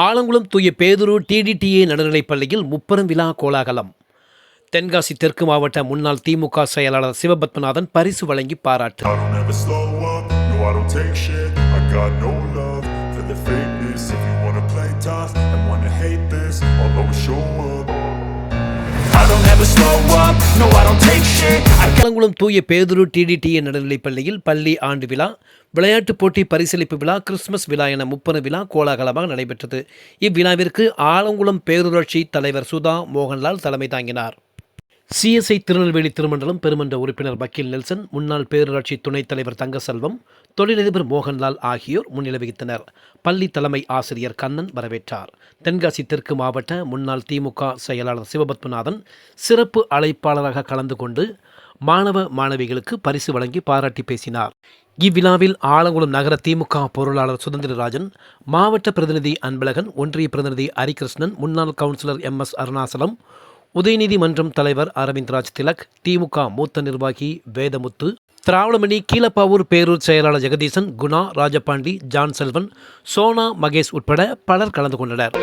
ஆலங்குளம் தூய பேதுரு டிடிடிஏ நடுநிலைப் பள்ளியில் முப்பெரும் விழா கோலாகலம். தென்காசி தெற்கு மாவட்ட முன்னாள் திமுக செயலாளர் சிவபத்மநாதன் பரிசு வழங்கி பாராட்டு. I don't ever slow up, no I don't take shit தூய பேதுரு டிடிடிஏ நடுநிலைப்பள்ளியில் பள்ளி ஆண்டு விழா விளையாட்டுப் போட்டி பரிசளிப்பு விழா கிறிஸ்துமஸ் விழா என முப்பது விழா கோலாகலமாக நடைபெற்றது. இவ்விழாவிற்கு ஆலங்குளம் பேரூராட்சி தலைவர் சுதா மோகன்லால் தலைமை தாங்கினார். சிஎஸ்ஐ திருநெல்வேலி திருமண்டலம் பெருமன்ற உறுப்பினர் வக்கீல் நெல்சன் முன்னாள் பேரூராட்சி துணைத் தலைவர் தங்கசெல்வம் தொழிலதிபர் மோகன்லால் ஆகியோர் முன்னிலை வகித்தனர் பள்ளி தலைமை ஆசிரியர் கண்ணன் வரவேற்றார். தென்காசி தெற்கு மாவட்ட முன்னாள் திமுக செயலாளர் சிவபத்மநாதன் சிறப்பு அழைப்பாளராக கலந்து கொண்டு மாணவ மாணவிகளுக்கு பரிசு வழங்கி பாராட்டி பேசினார். இவ்விழாவில் ஆலங்குளம் நகர திமுக பொருளாளர் சுதந்திரராஜன் மாவட்ட பிரதிநிதி அன்பழகன் ஒன்றிய பிரதிநிதி ஹரிகிருஷ்ணன் முன்னாள் councillor M S Arunachalam Udhayanidhi மன்றம் தலைவர் அரவிந்த்ராஜ் திலக் திமுக மூத்த நிர்வாகி வேதமுத்து திராவிடமணி கீழப்பாவூர் பேரூர் செயலாளர் ஜெகதீசன் குணா ராஜபாண்டி ஜான் செல்வன் சோனா மகேஷ் உட்பட பலர் கலந்து கொண்டனர்.